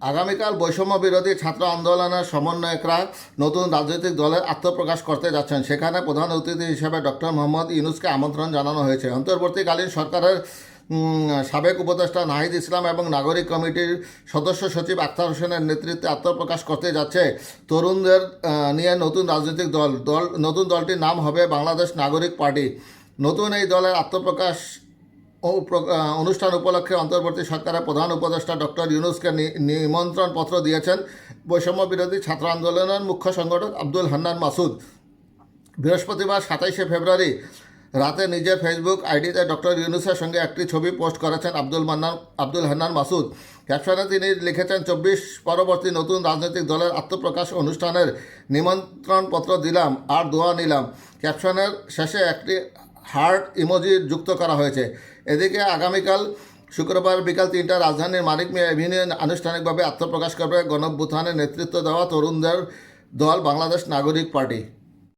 আগামীকাল বৈষম্য বিরোধী ছাত্র আন্দোলনের সমন্বয়করা নতুন রাজনৈতিক দলের আত্মপ্রকাশ করতে যাচ্ছেন। সেখানে প্রধান অতিথি হিসেবে ডক্টর মোহাম্মদ ইউনুসকে আমন্ত্রণ জানানো হয়েছে। অন্তর্বর্তীকালীন সরকারের সাবেক উপদেষ্টা নাহিদ ইসলাম এবং নাগরিক কমিটির সদস্য সচিব আখতার হোসেনের নেতৃত্বে আত্মপ্রকাশ করতে যাচ্ছে। তরুণদের নিয়ে নতুন রাজনৈতিক দল দল, নতুন দলটির নাম হবে বাংলাদেশ নাগরিক পার্টি। নতুন এই দলের আত্মপ্রকাশ অনুষ্ঠান উপলক্ষে অন্তর্বর্তী সরকারের প্রধান উপদেষ্টা ডক্টর ইউনুসকে নিমন্ত্রণ পত্র দিয়েছেন বৈষম্য বিরোধী ছাত্র আন্দোলনের মুখ্য সংগঠক আব্দুল হান্নান মাসুদ। বৃহস্পতিবার সাতাইশে ফেব্রুয়ারি রাতে নিজের ফেসবুক আইডিতে ডক্টর ইউনুসের সঙ্গে একটি ছবি পোস্ট করেছেন আব্দুল মান্নান আব্দুল হান্নান মাসুদ। ক্যাপশনে তিনি লিখেছেন, চব্বিশ পরবর্তী নতুন রাজনৈতিক দলের আত্মপ্রকাশ অনুষ্ঠানের নিমন্ত্রণপত্র দিলাম আর দোয়া নিলাম। ক্যাপশনের শেষে একটি হার্ট ইমোজি যুক্ত করা হয়েছে। এদিকে আগামীকাল শুক্রবার বিকাল তিনটা রাজধানীর মানিক মিয়া এভিনিউ আনুষ্ঠানিকভাবে আত্মপ্রকাশ করবে গণভূথানের নেতৃত্ব দেওয়া তরুণদের দল বাংলাদেশ নাগরিক পার্টি।